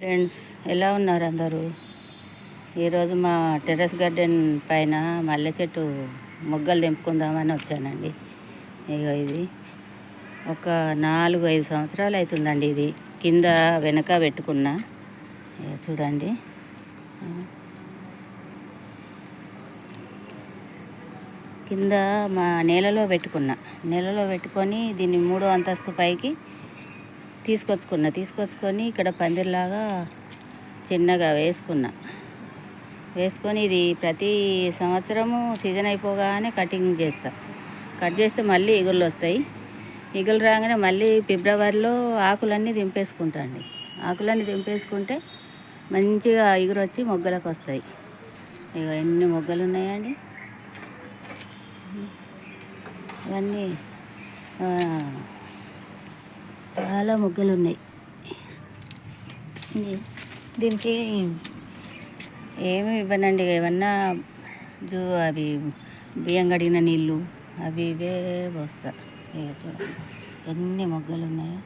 Friends ఎలా ఉన్నారు అందరూ? ఈరోజు మా టెర్రస్ గార్డెన్ పైన మల్లె చెట్టు మొగ్గలు తెంపుకుందామని వచ్చానండి. ఇక ఇది. ఒక నాలుగు ఐదు సంవత్సరాలు అవుతుందండి ఇది. కింద వెనక పెట్టుకున్నా. చూడండి. కింద మా నేలలో పెట్టుకున్నా. నేలలో పెట్టుకొని దీన్ని మూడో అంతస్తు పైకి తీసుకొచ్చుకున్నా. తీసుకొచ్చుకొని ఇక్కడ పందిరిలాగా చిన్నగా వేసుకున్నా. వేసుకొని ఇది ప్రతి సంవత్సరము సీజన్ అయిపోగానే కటింగ్ చేస్తా. కట్ చేస్తే మళ్ళీ ఇగుళ్ళు వస్తాయి. ఇగులు రాగానే మళ్ళీ ఫిబ్రవరిలో ఆకులన్నీ దింపేసుకుంటా అండి. ఆకులన్నీ దింపేసుకుంటే మంచిగా ఇగురు వచ్చి మొగ్గలకు వస్తాయి ఇక ఎన్ని మొగ్గలు ఉన్నాయండి ఇవన్నీ చాలా మొగ్గలు ఉన్నాయి దీనికి ఏమి ఇవ్వనండి ఏమన్నా జూ అవి బియ్యం కడిగిన నీళ్ళు అవి ఇవే పోస్తా. చూడండి ఎన్ని మొగ్గలు ఉన్నాయో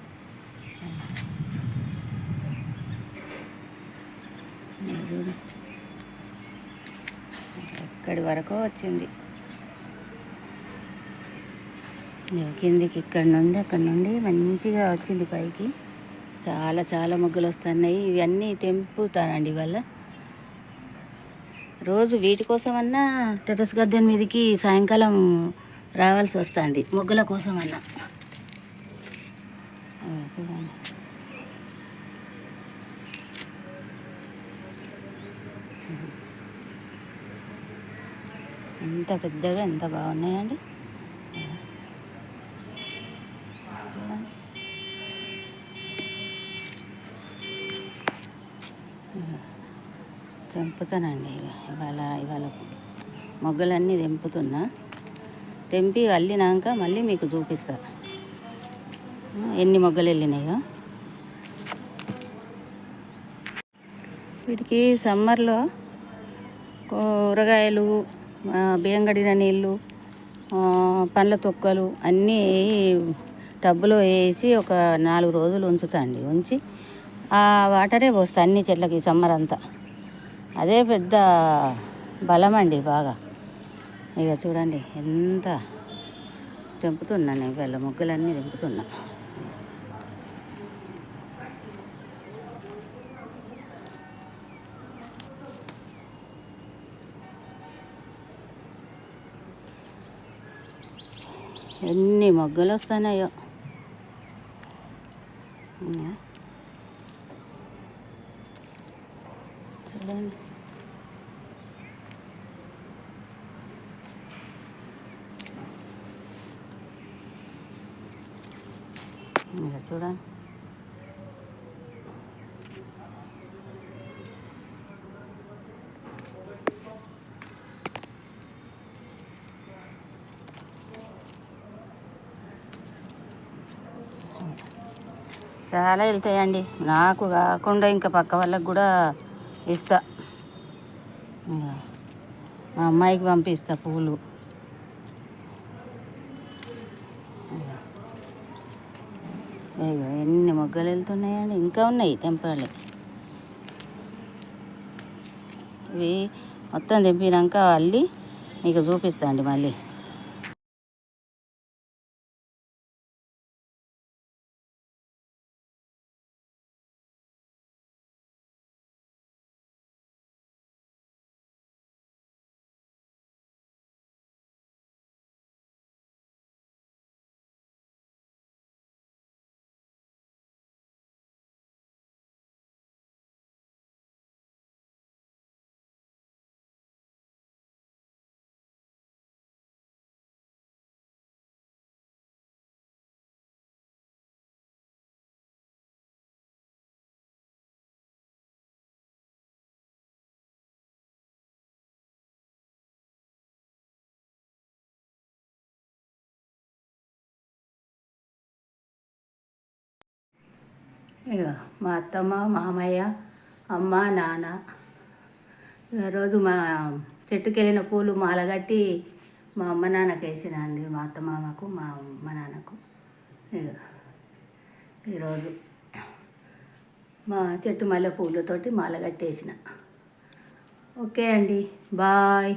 ఎక్కడి వరకు వచ్చింది ఇక కిందికి ఇక్కడ నుండి అక్కడ నుండి మంచిగా వచ్చింది పైకి. చాలా చాలా మొగ్గలు వస్తున్నాయి. ఇవన్నీ తెంపుతానండి ఇవాళ. రోజు వీటి కోసమన్నా టెర్రస్ గార్డెన్ మీదకి సాయంకాలం రావాల్సి వస్తుంది. మొగ్గల కోసమన్నా. చూడండి. ఎంత పెద్దగా ఎంత బాగున్నాయండి. తెంపుతానండి. ఇవాళ ఇవాళ మొగ్గలన్నీ తెంపుతున్నా. తెంపి అల్లినాక మళ్ళీ మీకు చూపిస్తా. ఎన్ని మొగ్గలు వెళ్ళినాయో వీటికి సమ్మర్లో కూరగాయలు బియ్యం గడిన నీళ్ళు పండ్ల తొక్కలు అన్నీ టబ్బులో వేసి ఒక నాలుగు రోజులు ఉంచుతా అండి. ఉంచి ఆ వాటరే పోస్తా అన్ని చెట్లకి సమ్మర్ అంతా. అదే పెద్ద బలం అండి బాగా. ఇక చూడండి ఎంత తెంపుతున్నా నేను వెళ్ళ ముగ్గులన్నీ తెంపుతున్నా. ఎన్ని మొగ్గలు వస్తున్నాయో చూడండి ఇక చూడండి చాలా వెళ్తాయండి. నాకు కాకుండా ఇంకా పక్క వాళ్ళకు కూడా ఇస్తా. మా అమ్మాయికి పంపిస్తా పూలు ఇగో ఎన్ని మొగ్గలు వెళ్తున్నాయండి? ఇంకా ఉన్నాయి తెంపాలి. ఇవి మొత్తం తెంపినాక అల్లి మీకు చూపిస్తా అండి మళ్ళీ. మా అత్తమ్మ మామయ్య అమ్మ నాన్న. రోజు మా చెట్టుకి వెళ్ళిన పూలు మాలగట్టి మా అమ్మ నాన్నకి వేసిన అండి మా అత్త మామకు మా అమ్మ నాన్నకు. ఈరోజు మా చెట్టు మల్లె పూలతోటి మాల కట్టేసిన ఓకే అండి బాయ్.